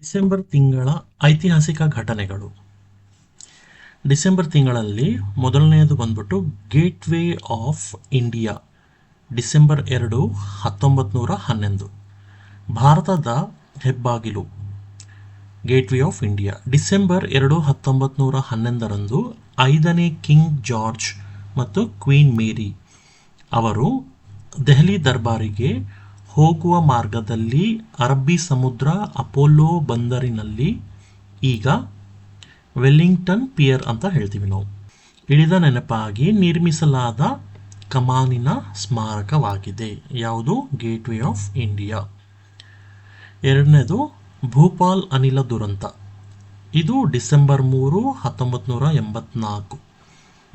December ತಿಂಗಳ ಐತಿಹಾಸಿಕ ಘಟನೆಗಳು. ಡಿಸೆಂಬರ್ ತಿಂಗಳಲ್ಲಿ ಮೊದಲನೆಯದು ಬಂದ್ಬಿಟ್ಟು gateway of India December ಎರಡು ಹತ್ತೊಂಬತ್ತು ನೂರ ಹನ್ನೊಂದು. ಭಾರತದ ಹೆಬ್ಬಾಗಿಲು gateway of India December ಎರಡು ಹತ್ತೊಂಬತ್ತು ನೂರ ಹನ್ನೊಂದರಂದು ಐದನೇ ಕಿಂಗ್ ಜಾರ್ಜ್ ಮತ್ತು ಕ್ವೀನ್ ಮೇರಿ ಅವರು ದೆಹಲಿ ದರ್ಬಾರಿಗೆ ಹೋಗುವ ಮಾರ್ಗದಲ್ಲಿ ಅರಬ್ಬಿ ಸಮುದ್ರ ಅಪೋಲೋ ಬಂದರಿನಲ್ಲಿ ಈಗ ವೆಲ್ಲಿಂಗ್ಟನ್ ಪಿಯರ್ ಅಂತ ಹೇಳ್ತೀವಿ ನಾವು. ಇಳಿದ ನೆನಪಾಗಿ ನಿರ್ಮಿಸಲಾದ ಕಮಾನಿನ ಸ್ಮಾರಕವಾಗಿದೆ. ಯಾವುದು? ಗೇಟ್ ವೇ ಆಫ್ ಇಂಡಿಯಾ ಎರಡನೇದು, ಭೂಪಾಲ್ ಅನಿಲ ದುರಂತ. ಇದು ಡಿಸೆಂಬರ್ ಮೂರು ಹತ್ತೊಂಬತ್ತು ನೂರ ಎಂಬತ್ನಾಲ್ಕು.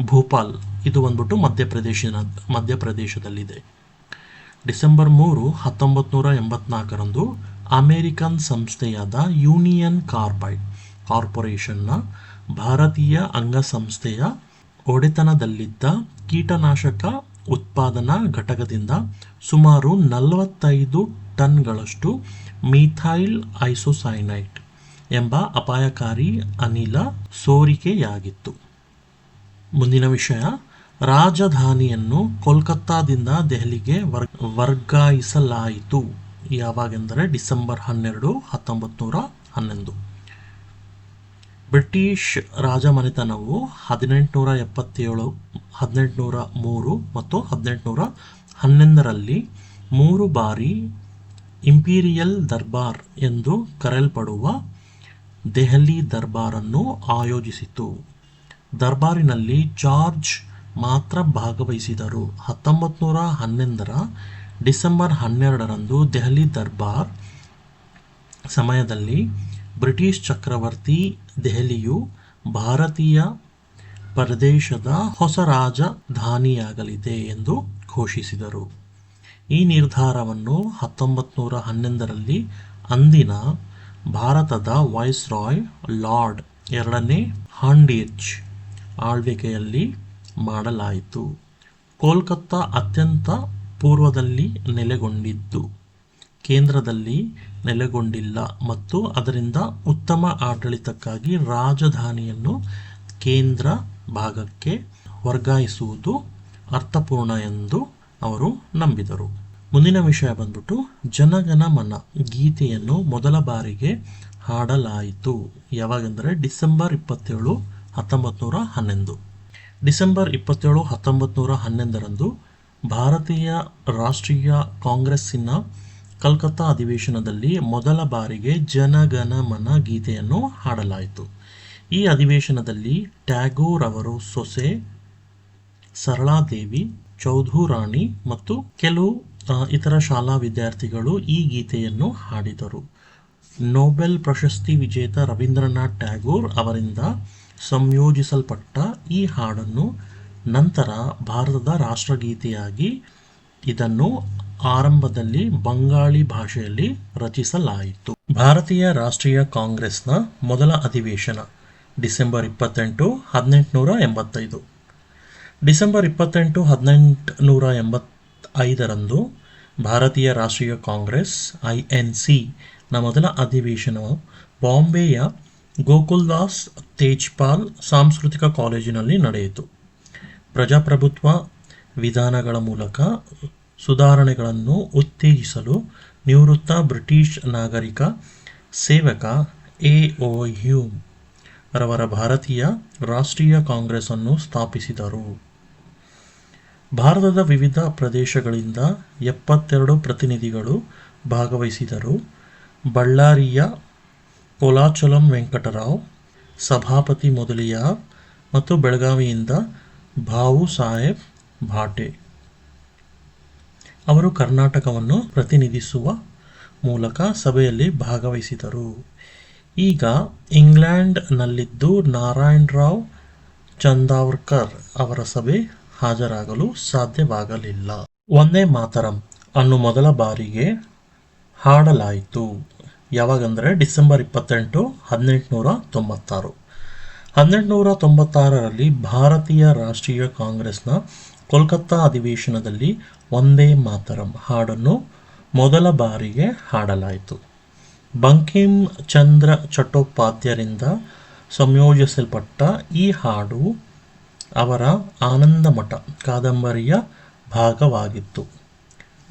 ಭೂಪಾಲ್, ಇದು ಬಂದ್ಬಿಟ್ಟು ಮಧ್ಯಪ್ರದೇಶ ಮಧ್ಯಪ್ರದೇಶದಲ್ಲಿದೆ. ಡಿಸೆಂಬರ್ ಮೂರು ಹತ್ತೊಂಬತ್ತು ನೂರ ಎಂಬತ್ನಾಲ್ಕರಂದು ಅಮೇರಿಕನ್ ಸಂಸ್ಥೆಯಾದ ಯೂನಿಯನ್ ಕಾರ್ಬೈಡ್ ಕಾರ್ಪೊರೇಷನ್ನ ಭಾರತೀಯ ಅಂಗಸಂಸ್ಥೆಯ ಒಡೆತನದಲ್ಲಿದ್ದ ಕೀಟನಾಶಕ ಉತ್ಪಾದನಾ ಘಟಕದಿಂದ ಸುಮಾರು ನಲವತ್ತೈದು ಟನ್ಗಳಷ್ಟು ಮೀಥೈಲ್ ಐಸೋಸೈನೈಟ್ ಎಂಬ ಅಪಾಯಕಾರಿ ಅನಿಲ ಸೋರಿಕೆಯಾಗಿತ್ತು. ಮುಂದಿನ ವಿಷಯ ರಾಜಧಾನಿಯನ್ನು ಕೋಲ್ಕತ್ತಾದಿಂದ ದೆಹಲಿಗೆ ವರ್ ವರ್ಗಾಯಿಸಲಾಯಿತು. ಯಾವಾಗೆಂದರೆ ಡಿಸೆಂಬರ್ ಹನ್ನೆರಡು ಹತ್ತೊಂಬತ್ತು ನೂರ ಹನ್ನೊಂದು. ಬ್ರಿಟಿಷ್ ರಾಜಮನೆತನವು ಹದಿನೆಂಟುನೂರ ಎಪ್ಪತ್ತೇಳು, ಹದಿನೆಂಟುನೂರ ಮೂರು ಮತ್ತು ಹದಿನೆಂಟುನೂರ ಹನ್ನೊಂದರಲ್ಲಿ ಮೂರು ಬಾರಿ ಇಂಪೀರಿಯಲ್ ದರ್ಬಾರ್ ಎಂದು ಕರೆಯಲ್ಪಡುವ ದೆಹಲಿ ದರ್ಬಾರನ್ನು ಆಯೋಜಿಸಿತು. ದರ್ಬಾರಿನಲ್ಲಿ ಜಾರ್ಜ್ ಮಾತ್ರ ಭಾಗವಹಿಸಿದರು. ಹತ್ತೊಂಬತ್ತು ನೂರ ಹನ್ನೊಂದರ ಡಿಸೆಂಬರ್ ಹನ್ನೆರಡರಂದು ದೆಹಲಿ ದರ್ಬಾರ್ ಸಮಯದಲ್ಲಿ ಬ್ರಿಟಿಷ್ ಚಕ್ರವರ್ತಿ ದೆಹಲಿಯು ಭಾರತೀಯ ಪ್ರದೇಶದ ಹೊಸ ರಾಜಧಾನಿಯಾಗಲಿದೆ ಎಂದು ಘೋಷಿಸಿದರು. ಈ ನಿರ್ಧಾರವನ್ನು ಹತ್ತೊಂಬತ್ತು ನೂರ ಹನ್ನೊಂದರಲ್ಲಿ ಅಂದಿನ ಭಾರತದ ವೈಸ್ರಾಯ್ ಲಾರ್ಡ್ ಎರಡನೇ ಹಾಂಡಿಚ್ ಆಳ್ವಿಕೆಯಲ್ಲಿ ಮಾಡಲಾಯಿತು. ಕೋಲ್ಕತ್ತಾ ಅತ್ಯಂತ ಪೂರ್ವದಲ್ಲಿ ನೆಲೆಗೊಂಡಿದ್ದು ಕೇಂದ್ರದಲ್ಲಿ ನೆಲೆಗೊಂಡಿಲ್ಲ ಮತ್ತು ಅದರಿಂದ ಉತ್ತಮ ಆಡಳಿತಕ್ಕಾಗಿ ರಾಜಧಾನಿಯನ್ನು ಕೇಂದ್ರ ಭಾಗಕ್ಕೆ ವರ್ಗಾಯಿಸುವುದು ಅರ್ಥಪೂರ್ಣ ಎಂದು ಅವರು ನಂಬಿದರು. ಮುಂದಿನ ವಿಷಯ ಬಂದ್ಬಿಟ್ಟು ಜನಗಣ ಮನ ಗೀತೆಯನ್ನು ಮೊದಲ ಬಾರಿಗೆ ಹಾಡಲಾಯಿತು. ಯಾವಾಗೆಂದರೆ ಡಿಸೆಂಬರ್ ಇಪ್ಪತ್ತೇಳು ಹತ್ತೊಂಬತ್ತು ನೂರ ಹನ್ನೊಂದು. ಡಿಸೆಂಬರ್ ಇಪ್ಪತ್ತೇಳು ಹತ್ತೊಂಬತ್ತು ನೂರ ಹನ್ನೊಂದರಂದು ಭಾರತೀಯ ರಾಷ್ಟ್ರೀಯ ಕಾಂಗ್ರೆಸ್ಸಿನ ಕಲ್ಕತ್ತಾ ಅಧಿವೇಶನದಲ್ಲಿ ಮೊದಲ ಬಾರಿಗೆ ಜನಗಣಮನ ಗೀತೆಯನ್ನು ಹಾಡಲಾಯಿತು. ಈ ಅಧಿವೇಶನದಲ್ಲಿ ಟ್ಯಾಗೋರ್ ಅವರು ಸೊಸೆ, ಸರಳಾದೇವಿ, ಚೌಧುರಾಣಿ ಮತ್ತು ಕೆಲವು ಇತರ ಶಾಲಾ ವಿದ್ಯಾರ್ಥಿಗಳು ಈ ಗೀತೆಯನ್ನು ಹಾಡಿದರು. ನೊಬೆಲ್ ಪ್ರಶಸ್ತಿ ವಿಜೇತ ರವೀಂದ್ರನಾಥ್ ಟ್ಯಾಗೋರ್ ಅವರಿಂದ ಸಂಯೋಜಿಸಲ್ಪಟ್ಟ ಈ ಹಾಡನ್ನು ನಂತರ ಭಾರತದ ರಾಷ್ಟ್ರಗೀತೆಯಾಗಿ ಇದನ್ನು ಆರಂಭದಲ್ಲಿ ಬಂಗಾಳಿ ಭಾಷೆಯಲ್ಲಿ ರಚಿಸಲಾಯಿತು. ಭಾರತೀಯ ರಾಷ್ಟ್ರೀಯ ಕಾಂಗ್ರೆಸ್ನ ಮೊದಲ ಅಧಿವೇಶನ, ಡಿಸೆಂಬರ್ ಇಪ್ಪತ್ತೆಂಟು ಹದಿನೆಂಟುನೂರ ಎಂಬತ್ತೈದು. ಡಿಸೆಂಬರ್ ಇಪ್ಪತ್ತೆಂಟು ಹದಿನೆಂಟುನೂರ ಎಂಬತ್ತೈದರಂದು ಭಾರತೀಯ ರಾಷ್ಟ್ರೀಯ ಕಾಂಗ್ರೆಸ್, ಐ ಎನ್ ಸಿನ ಮೊದಲ ಅಧಿವೇಶನವು ಬಾಂಬೆಯ ಗೋಕುಲ್ದಾಸ್ ತೇಜ್ಪಾಲ್ ಸಾಂಸ್ಕೃತಿಕ ಕಾಲೇಜಿನಲ್ಲಿ ನಡೆಯಿತು. ಪ್ರಜಾಪ್ರಭುತ್ವ ವಿಧಾನಗಳ ಮೂಲಕ ಸುಧಾರಣೆಗಳನ್ನು ಉತ್ತೇಜಿಸಲು ನಿವೃತ್ತ ಬ್ರಿಟಿಷ್ ನಾಗರಿಕ ಸೇವಕ ಎ ಓ ಹ್ಯೂಮ್ ರವರ ಭಾರತೀಯ ರಾಷ್ಟ್ರೀಯ ಕಾಂಗ್ರೆಸ್ ಅನ್ನು ಸ್ಥಾಪಿಸಿದರು. ಭಾರತದ ವಿವಿಧ ಪ್ರದೇಶಗಳಿಂದ ಎಪ್ಪತ್ತೆರಡು ಪ್ರತಿನಿಧಿಗಳು ಭಾಗವಹಿಸಿದರು. ಬಳ್ಳಾರಿಯ ಕೋಲಾಚಲಂ ವೆಂಕಟರಾವ್, ಸಭಾಪತಿ ಮೊದಲಿಯಾರ್ ಮತ್ತು ಬೆಳಗಾವಿಯಿಂದ ಭಾವು ಸಾಹೇಬ್ ಭಾಟೆ. ಅವರು ಕರ್ನಾಟಕವನ್ನು ಪ್ರತಿನಿಧಿಸುವ ಮೂಲಕ ಸಭೆಯಲ್ಲಿ ಭಾಗವಹಿಸಿದರು. ಈಗ ಇಂಗ್ಲೆಂಡ್ನಲ್ಲಿದ್ದು ನಾರಾಯಣ್ ರಾವ್ ಚಂದಾವರ್ಕರ್ ಅವರ ಸಭೆ ಹಾಜರಾಗಲು ಸಾಧ್ಯವಾಗಲಿಲ್ಲ. ಒಂದೇ ಮಾತರಂ, ಅನ್ನು ಮೊದಲ ಬಾರಿಗೆ ಹಾಡಲಾಯಿತು. ಯಾವಾಗಂದರೆ ಡಿಸೆಂಬರ್ ಇಪ್ಪತ್ತೆಂಟು ಹದಿನೆಂಟುನೂರ ತೊಂಬತ್ತಾರು ಹದಿನೆಂಟುನೂರ ತೊಂಬತ್ತಾರರಲ್ಲಿ ಭಾರತೀಯ ರಾಷ್ಟ್ರೀಯ ಕಾಂಗ್ರೆಸ್ನ ಕೋಲ್ಕತ್ತಾ ಅಧಿವೇಶನದಲ್ಲಿ ಒಂದೇ ಮಾತರಂ ಹಾಡನ್ನು ಮೊದಲ ಬಾರಿಗೆ ಹಾಡಲಾಯಿತು. ಬಂಕಿಂ ಚಂದ್ರ ಚಟ್ಟೋಪಾಧ್ಯರಿಂದ ಸಂಯೋಜಿಸಲ್ಪಟ್ಟ ಈ ಹಾಡು ಅವರ ಆನಂದಮಠ ಕಾದಂಬರಿಯ ಭಾಗವಾಗಿತ್ತು.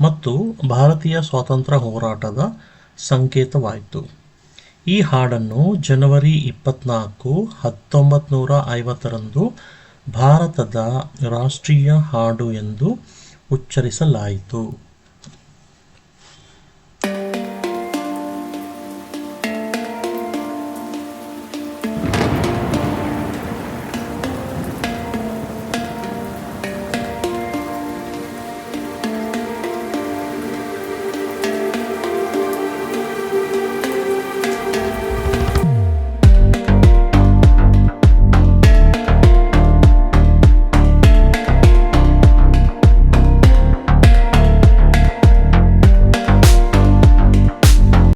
ಮತ್ತು ಭಾರತೀಯ ಸ್ವಾತಂತ್ರ್ಯ ಹೋರಾಟದ ಸಂಕೇತವಾಯಿತು. ಈ ಹಾಡನ್ನು ಜನವರಿ ಇಪ್ಪತ್ನಾಲ್ಕು ಹತ್ತೊಂಬತ್ತು ನೂರ ಐವತ್ತರಂದು ಭಾರತದ ರಾಷ್ಟ್ರೀಯ ಹಾಡು ಎಂದು ಉಚ್ಚರಿಸಲಾಯಿತು.